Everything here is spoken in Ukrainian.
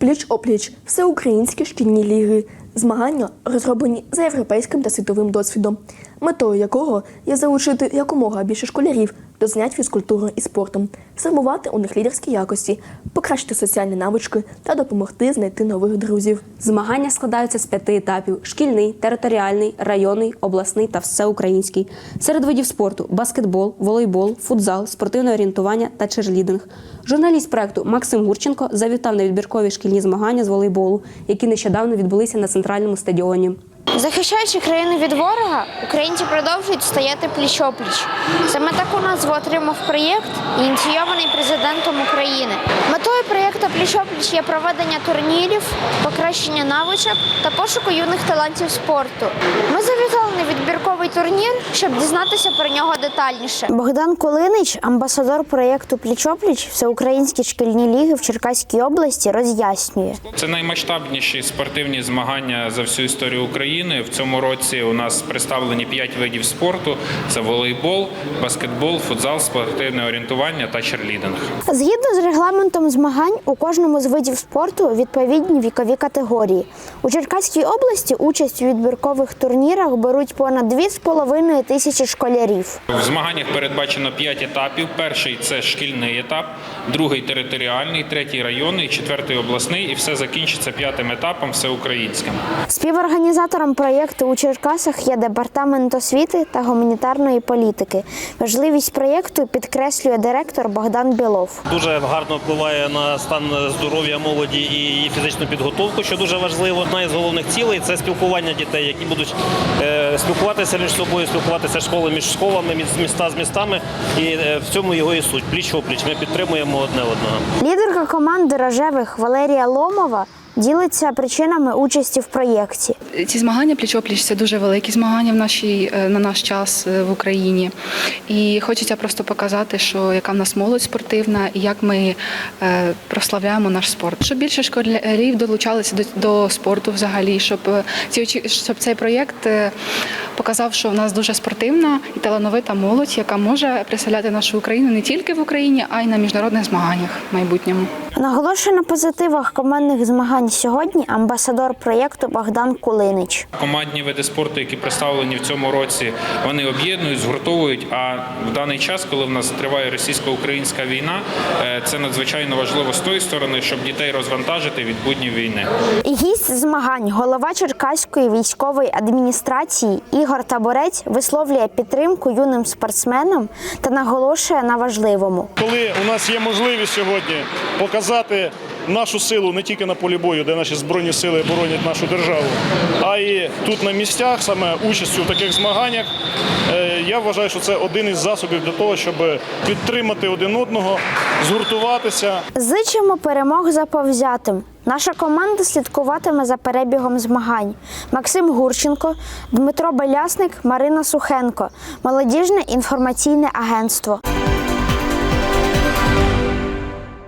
Пліч-опліч всеукраїнські шкільні ліги. Змагання розроблені за європейським та світовим досвідом, метою якого є залучити якомога більше школярів до занять фізкультурою і спортом, сформувати у них лідерські якості, покращити соціальні навички та допомогти знайти нових друзів. Змагання складаються з п'яти етапів: шкільний, територіальний, районний, обласний та всеукраїнський. Серед видів спорту баскетбол, волейбол, футзал, спортивне орієнтування та черлідинг. Журналіст проекту Максим Гурченко завітав на відбіркові шкільні змагання з волейболу, які нещодавно відбулися на центральному стадіоні. Захищаючи країну від ворога, українці продовжують стояти пліч-опліч. Саме таку назву отримав проєкт, ініційований президентом України. Метою проєкту пліч-опліч є проведення турнірів, покращення навичок та пошуку юних талантів спорту. Ми завітали на турнір, щоб дізнатися про нього детальніше. Богдан Кулинич, амбасадор проєкту Пліч-опліч Всеукраїнські шкільні ліги в Черкаській області, роз'яснює. Це наймасштабніші спортивні змагання за всю історію України. В цьому році у нас представлені п'ять видів спорту: це волейбол, баскетбол, футзал, спортивне орієнтування та черлідинг. Згідно з регламентом змагань, у кожному з видів спорту відповідні вікові категорії. У Черкаській області участь у відбіркових турнірах беруть понад 2,5 тисячі школярів. В змаганнях передбачено п'ять етапів. Перший це шкільний етап, другий територіальний, третій районний, четвертий обласний, і все закінчиться п'ятим етапом всеукраїнським. Співорганізатором проєкту у Черкасах є департамент освіти та гуманітарної політики. Важливість проєкту підкреслює директор Богдан Білов. Дуже гарно впливає на стан здоров'я молоді і її фізичну підготовку, що дуже важливо. Одна із головних цілей це спілкування дітей, які будуть е, спілкуватися між собою, спілкуватися школи між школами, між- міста з містами. І е, в цьому його і суть. Пліч опліч. Ми підтримуємо одне одного. Лідерка команди рожевих Валерія Ломова ділиться причинами участі в проєкті. Ці змагання пліч-опліч це дуже великі змагання в нашій е, на наш час е, в Україні. І хочеться просто показати, що яка в нас молодь спортивна і як ми е, прославляємо наш спорт. Щоб більше школярів долучалися до, до спорту взагалі, щоб ці щоб цей проєкт е, показав, що в нас дуже спортивна і талановита молодь, яка може представляти нашу Україну не тільки в Україні, а й на міжнародних змаганнях в майбутньому. Наголошує на позитивах командних змагань сьогодні амбасадор проєкту Богдан Кулинич. Командні види спорту, які представлені в цьому році, вони об'єднують, згуртовують. А в даний час, коли в нас триває російсько-українська війна, е, це надзвичайно важливо з тої сторони, щоб дітей розвантажити від буднів війни. Гість змагань, голова Черкаської військової адміністрації Ігор Таборець висловлює підтримку юним спортсменам та наголошує на важливому. коли у нас є можливість сьогодні показати нашу силу не тільки на полі бою, де наші збройні сили боронять нашу державу, а й тут на місцях, саме участю в таких змаганнях. е, Я вважаю, що це один із засобів для того, щоб підтримати один одного, згуртуватися. Зичимо перемог заповзятим. Наша команда слідкуватиме за перебігом змагань. Максим Гурченко, Дмитро Белясник, Марина Сухенко. Молодіжне інформаційне агентство.